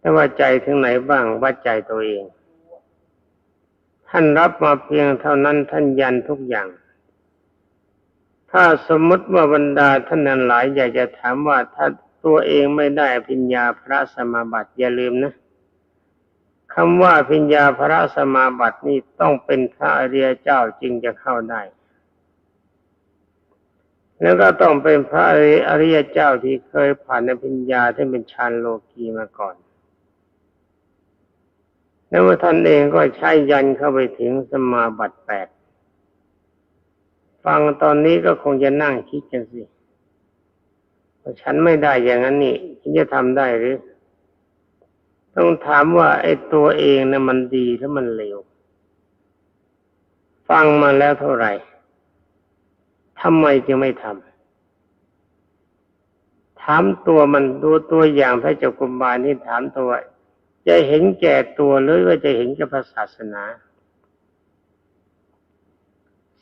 แต่ว่าใจถึงไหนบ้างวัดใจตัวเอง ท่านรับมาเพียงเท่านั้นท่านยันทุกอย่าง ถ้าสมมติว่าบรรดาท่านนั้นหลายอยากจะถามว่าถ้าตัวเองไม่ได้พิญญาพระสมาบัติอย่าลืมนะคำว่าพิญญาพระสมาบัตินี่ต้องเป็นพระอริยเจ้าจึงจะเข้าได้ แล้วก็ต้องเป็นพระอริยเจ้าที่เคยผ่านในพิญญาที่เป็นฌานโลกีมาก่อน แล้วท่านเองก็ใช้ยันเข้าไปถึงสมาบัติแปด ฟังตอนนี้ก็คงจะนั่งคิดกันสิฉันไม่ได้อย่างนั้นนี่ฉันจะทำได้หรือ ต้องถามว่าไอ้ตัวเองนะ่ะมันดีหรือมันเลว ฟังมาแล้วเท่าไหร่ทำไมจึงไม่ทำถามตัวมันดูตัวอย่างพระเจ้ากุมบาลนี่ถามตัว จะเห็นแก่ตัวหรือว่าจะเห็นแก่พระศาสนา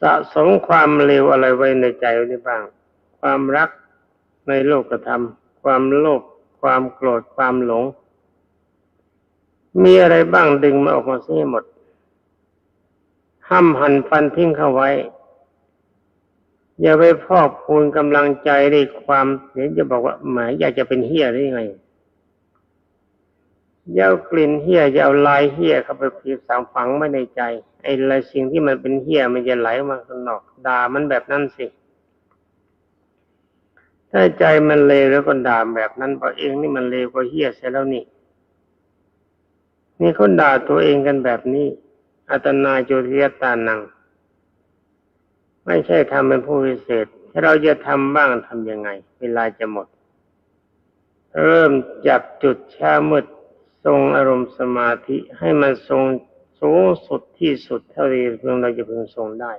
สะสมความเลวอะไรไว้ในใจไว้บ้าง ความรักในโลกธรรม ความโลภความโกรธความหลง มีอะไรบ้างดึงมาออกมาเสียหมดห้ามหันฟันทิ้งเข้าไว้ อย่าไปพอกพูนกำลังใจในความเห็นจะบอกว่าหมายอยากจะเป็นเฮียได้ยังไง ยากลิ่นเฮี้ยเยาลายเฮี้ยเข้าไปพีบสางฝังไว้ในใจ ไอ้อะไรสิ่งที่มันเป็นเฮี้ยมันจะไหลมาข้างนอกด่ามันแบบนั้นสิ ถ้าใจมันเลวแล้วก็ด่าแบบนั้นบอกเองนี่มันเลวก็เฮี้ยเสียแล้วนี่ นี่คนด่าตัวเองกันแบบนี้อัตนาโจริยตานัง ไม่ใช่ทำเป็นผู้พิเศษถ้าเราจะทำบ้างทำยังไง เวลาจะหมด เริ่มจับจุดช้ามืด ทรงอารมณ์สมาธิให้มันทรงสูงสุดที่สุดเท่าที่เพียงเราจะพึงทรงได้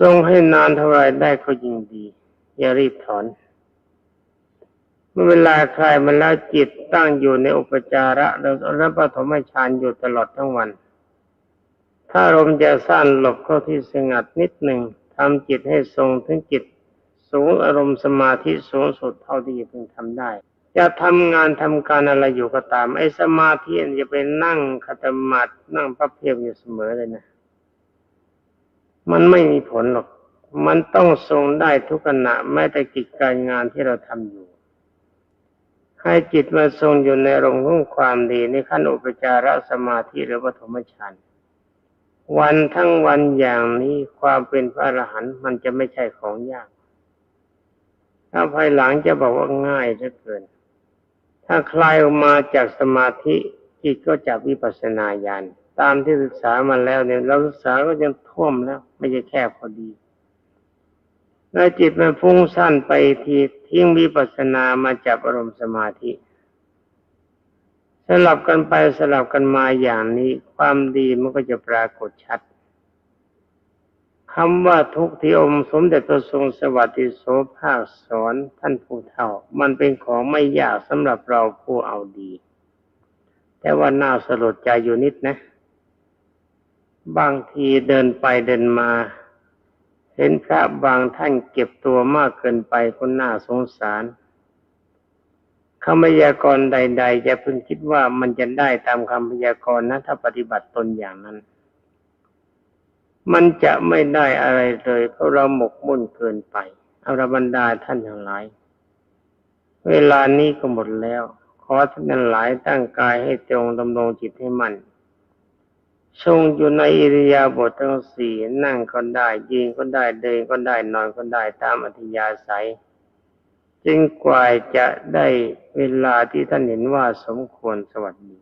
ทรงให้นานเท่าไรได้ก็ยิ่งดี อย่ารีบถอน เมื่อเวลาคลายมันแล้วจิตตั้งอยู่ในอุปจาระแล้วรับปฐมฌานอยู่ตลอดทั้งวัน ถ้าลมจะสั้นหลบเข้าที่สงัดนิดหนึ่งทำจิตให้ทรงถึงจิตสูงอารมณ์สมาธิสูงสุดเท่าที่จะพึงทำได้ จะทำงานทำการอะไรอยู่ก็ตาม ไอ้สมาธิจะไปนั่งคัตมัดนั่งพับเพียบอยู่เสมอเลยนะ มันไม่มีผลหรอก มันต้องทรงได้ทุกขณะแม้แต่กิจการงานที่เราทำอยู่ ให้จิตมาทรงอยู่ในรงของความดีในขั้นอุปจารสมาธิหรือปฐมฌานวันทั้งวันอย่างนี้ความเป็นพระอรหันต์มันจะไม่ใช่ของยากถ้าภายหลังจะบอกว่าง่ายเหลือเกิน ถ้าคลายออกมาจากสมาธิจิตก็จะวิปัสสนาญาณตามที่ศึกษามาแล้วเนี่ยเราศึกษาก็ยังท่วมแล้ว ไม่ใช่แค่พอดีแล้วจิตมันฟุ้งสั้นไปทีทิ้งวิปัสสนามาจับอารมณ์สมาธิสลับกันไปสลับกันมาอย่างนี้ ความดีมันก็จะปรากฏชัด คำว่าทุกที่อมสมเด็จพระทรงสวัสดิโสภาคสอนท่านผู้เฒ่า มันเป็นของไม่ยากสำหรับเราผู้เอาดี แต่ว่าน่าสลดใจอยู่นิดนะ บางทีเดินไปเดินมา เห็นพระบางท่านเก็บตัวมากเกินไปก็น่าสงสารคำพยากรณ์ใด ๆ จะพึงคิดว่ามันจะได้ตามคำพยากรณ์นะ ถ้าปฏิบัติตนอย่างนั้น มันจะไม่ได้อะไรเลย เพราะเราหมกมุ่นเกินไปอารบรรดาท่านทั้งหลาย เวลานี้ก็หมดแล้ว ขอท่านทั้งหลายตั้งกายให้ตรงดำรงจิตให้มันทรงอยู่ในอิริยาบถทั้งสี่นั่งก็ได้ยืนก็ได้เดินก็ได้นอนก็ได้ตามอัธยาศัยจึงกว่าจะได้เวลาที่ท่านเห็นว่าสมควรสวัสดี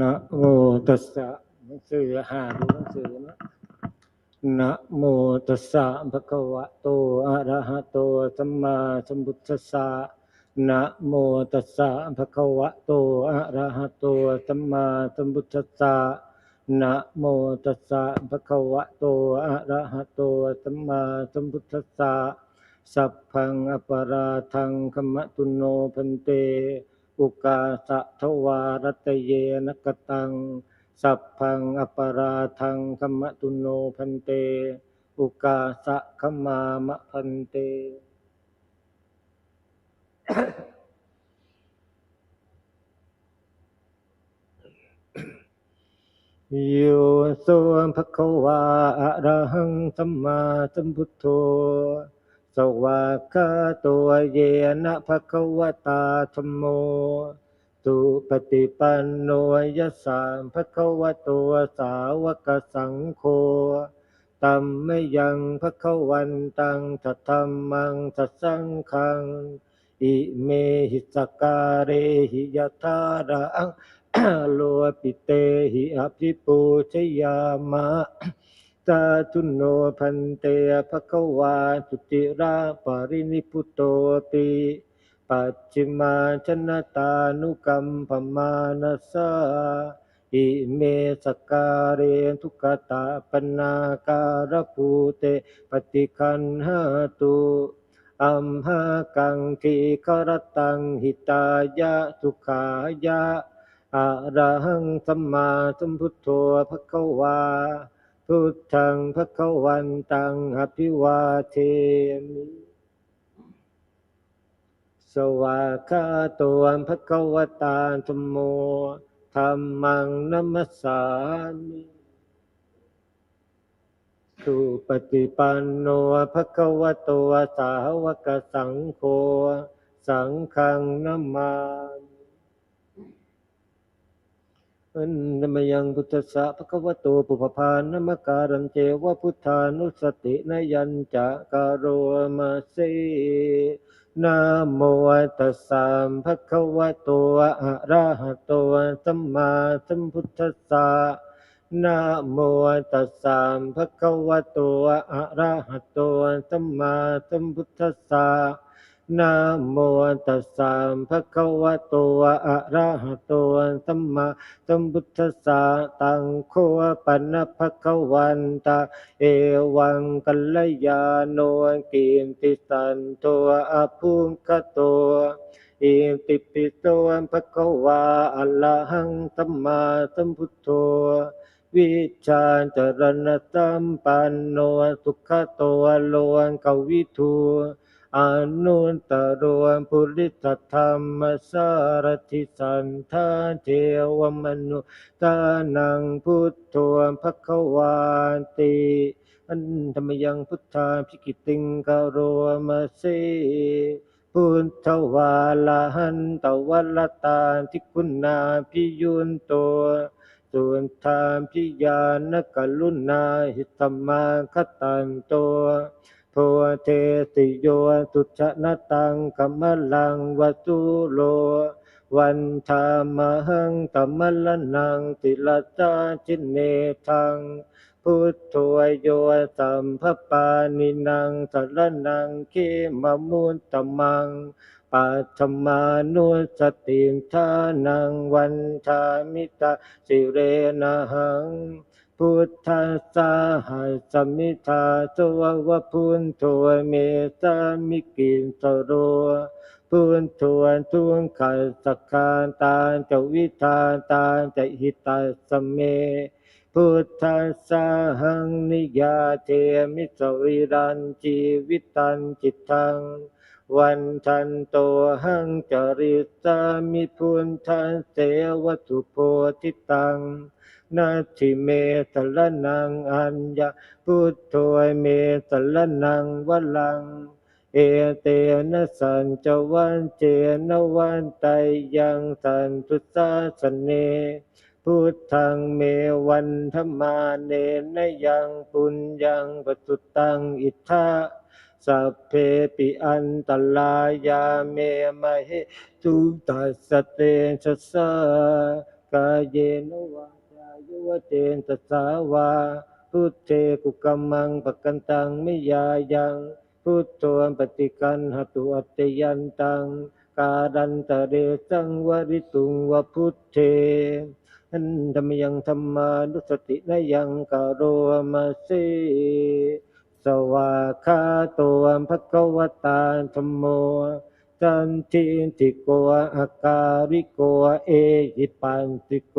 นะโมตัสสะหนังสือหาดูหนังสือนะนะโมตัสสะภะคะวะโตอะระหะโตสัมมาสัมพุทธัสสะนะโมตัสสะภะคะวะโตอะระหะโตสัมมาสัมพุทธัสสะนะโมตัสสะภะคะวะโตอะระหะโตสัมมาสัมพุทธัสสะสัพพังอปาราทังขมะตุโนพันเต อุกาสะทวารัตเยนกตัง สัพพังอปราทังขมตุโนพันเต อุกาสะขมามะพันเต โยโสภคะวาอะระหังสัมมาสัมพุทโธ สวากขาโตเยนะภะคะวตาธัมโมสุปฏิปันโนยสสะภะคะวะโตสาวกสังโฆตัมมยังภะคะวันตังทัธัมมังทัสังฆังอิเมหิสกาเรหิยทารังโลปิเตหิอภิปูชยามะ สาธุโนพันเตภะคะวาสุติราปรินิพุโตติปัจฉิมาชนะตานุกัมปมานัสสะอิเมสกาเรทุกขตาปนาการภูเตปฏิคันหาตุอัมหากังคีครตังหิตายะสุขายะอะระหังสัมมาสัมพุทโธภะคะวา พุทธังภคะวันตังอภิวาเทมิสวากขาโตภคะวตาธมโมธรรมังนัมสสามิสุปฏิปันโนภคะวะโตสาวกสังโฆสังฆังนัมมามิ อันนมยังพุทธะภควโตปุพพานมการันเจวะพุทธานุสตินยัญจะการโรมาเสนะโมตัสสะภะคะวะโตอะระหะโตสัมมาสัมพุทธัสสะนะโมตัสสะภะคะวะโตอะระหะโตสัมมาสัมพุทธัสสะ นะโมตัสสะภะคะวะโตอะระหะโตสัมมาสัมพุทธัสสะตังโคปะนะภะคะวันตาเอวังกัลยาโนกินติสันโตอะภูมิคโตอิติปิโสภะคะวาอะระหังสัมมาสัมพุทโธวิชาจรณะสัมปันโนสุขโตโลกวิทู อนุตตรวมปุริสธรรมสารทิสันทาเทวมนุตานังพุทโธภควาติอันธรรมยังพุทธาภิกิติงกโรมาเสพุทธวาลาหันตวัลตาทิคุณาพิยุนโตสุนทามพิยานกลุณาหิตมาคตันโตโพเทติโยตุชนะตังกัมมลังวตุโล วันธามหังตมลนังติลจาจินเนทังพุทโธโยสัมภปานินังสรนังเคมมุตตมังปัทมานุสติทานังวันทามิตาสิเรนะหัง พุทธัสสะหัสมิทาสวะวะพุนโทเมสามิกินสโรพุนทวนทุนขัสสกานตานจะวิทานตานจหิตัสเม พุทธัสสะหังนิยาเทมิสวิรันจีวิตันจิตตังวันทันโตหังจริตามิพุนทันเสวัตถุโพธิตัง นาทิเมสลนังอัญญาพุทโธเมสลนังวลัง เอเตนะสันจวันเจนวันไตยังสันตุสาสเนพุทธังเมวันธรรมาเนนยังปุญญังปตุตังอิทธาสัพเพปิอันตลายาเมมะเหตุตัสเตชะสากายเยนวา ยุวเจนตสาวา พุทเทกุกัมมังปะกันตังไมิยายัง พุทโธปฏิกันหตุอัตยันตัง การันตะเรสังวริตุงวพุทเทอันธรรมยังธรรมานุสตินยังกโรมาเสสวาคาโตภะคะวตาธรรมโมจันทิติโกอาการิโกเอหิปันติโก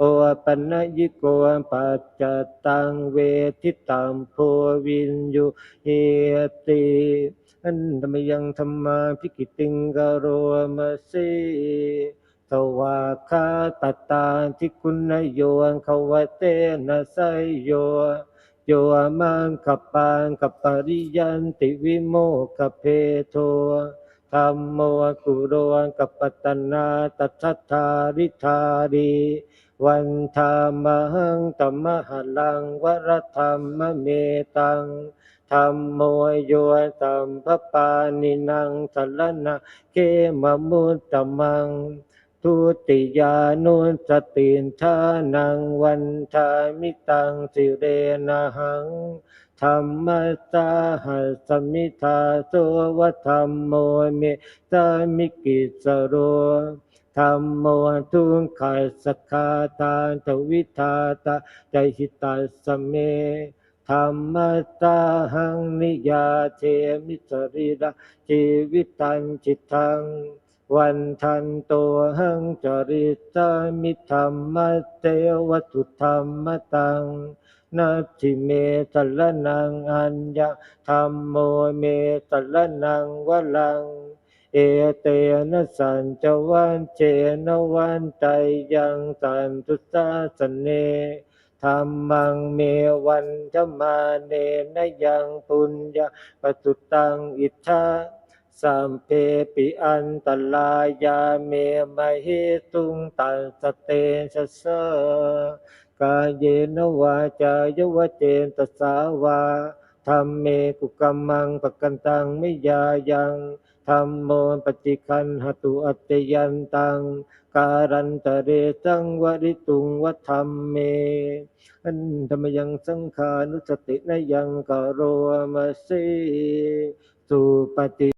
โอปัญญิโกปัจจตังเวทิตัมโพวินยุเฮติอันธรรมยังธรรมาพิกิติงกโรมาเสสวาคาตตาทิคุณโยงขวเตนะไสโยโยมังคปังคปริยันติวิโมกเพโทธรรมโมกุโรกัปตนาตัทธาริธารี วันธามังตมหลังวรธรรมเมตังธรรมโมโยตัมปปานินังสรณะเกมมุตตมัง ทุติยานุสตินทานังวันทามิตังสิเรนะหังธรรมสาหัสมิทาโสวธรรมโมเมสามิกิสโร ธรรมโมทุงขัสสคาทานทวิทาตาใจหิตัสสเมธรรมตาหังนิยาเทมิสริระชีวิตันจิตังวันทันโตหังจริตามิธรรมเตวตุธรรมตังนาทิเมสลนังอัญญาธรรมโมเมสลนังวลัง เอเตนะสันจวันเจนวันใจยังสันตุสาสเนธรรมังเมวันธมาเนนยังปุญญาปตุตังอิทธาสัมเพปิอันตลายาเมมหิตุงตัสสเตชะสกายเยนวาจายวเจนตสาวาธรรมเมกุกัมมังปกันตังไมิยายัง ธรรมโมปฏิคันหตุอัตยันตังการันตะเรตังวริตุงวัธรรมเมอันธรรมยังสังขานุสตินยังกโรมาเสสุปฏิ